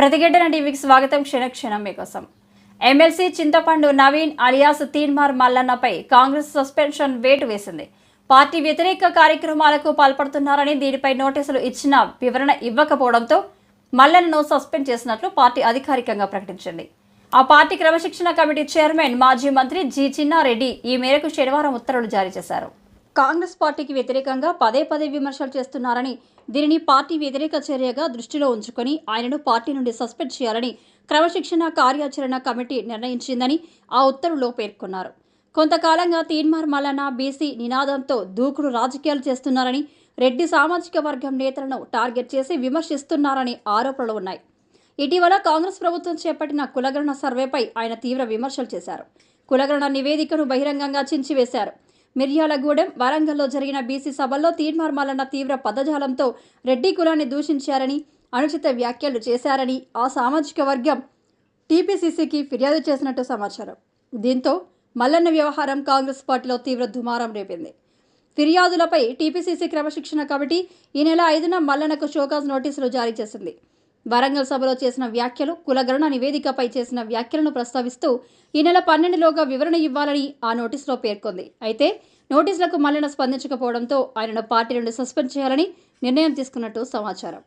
ప్రతిఘటన టీవీకి స్వాగతం క్షణక్షణం మీకోసం. ఎమ్మెల్సీ చింతపండు నవీన్ అలియాస్ తీన్మార్ మల్లన్నపై కాంగ్రెస్ సస్పెన్షన్ వేటు వేసింది. పార్టీ వ్యతిరేక కార్యక్రమాలకు పాల్పడుతున్నారని దీనిపై నోటీసులు ఇచ్చిన వివరణ ఇవ్వకపోవడంతో మల్లన్నను సస్పెండ్ చేసినట్లు పార్టీ అధికారికంగా ప్రకటించింది. ఆ పార్టీ క్రమశిక్షణ కమిటీ చైర్మన్ మాజీ మంత్రి జి చిన్నారెడ్డి ఈ మేరకు శనివారం ఉత్తర్వులు జారీ చేశారు. కాంగ్రెస్ పార్టీకి వ్యతిరేకంగా పదే పదే విమర్శలు చేస్తున్నారని దీనిని పార్టీ వ్యతిరేక చర్యగా దృష్టిలో ఉంచుకొని ఆయనను పార్టీ నుండి సస్పెండ్ చేయాలని క్రమశిక్షణ కార్యాచరణ కమిటీ నిర్ణయించిందని ఆ ఉత్తర్వులో పేర్కొన్నారు. కొంతకాలంగా తీన్మార్ మల్లన్న బీసీ నినాదంతో దూకుడు రాజకీయాలు చేస్తున్నారని రెడ్డి సామాజిక వర్గం నేతలను టార్గెట్ చేసి విమర్శిస్తున్నారని ఆరోపణలు ఉన్నాయి. ఇటీవల కాంగ్రెస్ ప్రభుత్వం చేపట్టిన కులగణన సర్వేపై ఆయన తీవ్ర విమర్శలు చేశారు. కులగణన నివేదికను బహిరంగంగా చించివేశారు. మిర్యాలగూడెం వరంగల్లో జరిగిన బీసీ సభల్లో తీర్మార్ మల్లన్న తీవ్ర పదజాలంతో రెడ్డి కులాన్ని దూషించారని అనుచిత వ్యాఖ్యలు చేశారని ఆ సామాజిక వర్గం టీపీసీసీకి ఫిర్యాదు చేసినట్టు సమాచారం. దీంతో మల్లన్న వ్యవహారం కాంగ్రెస్ పార్టీలో తీవ్ర దుమారం రేపింది. ఫిర్యాదులపై టీపీసీసీ క్రమశిక్షణ కమిటీ ఈ నెల ఐదున మల్లన్నకు షోకాజ్ నోటీసులు జారీ చేసింది. వరంగల్ సభలో చేసిన వ్యాఖ్యలు కులగరణ నివేదికపై చేసిన వ్యాఖ్యలను ప్రస్తావిస్తూ ఈ నెల పన్నెండులోగా వివరణ ఇవ్వాలని ఆ నోటీసులో పేర్కొంది. అయితే నోటీసులకు మల్లెన స్పందించకపోవడంతో ఆయనను పార్టీ నుండి సస్పెండ్ చేయాలని నిర్ణయం తీసుకున్నట్టు సమాచారం.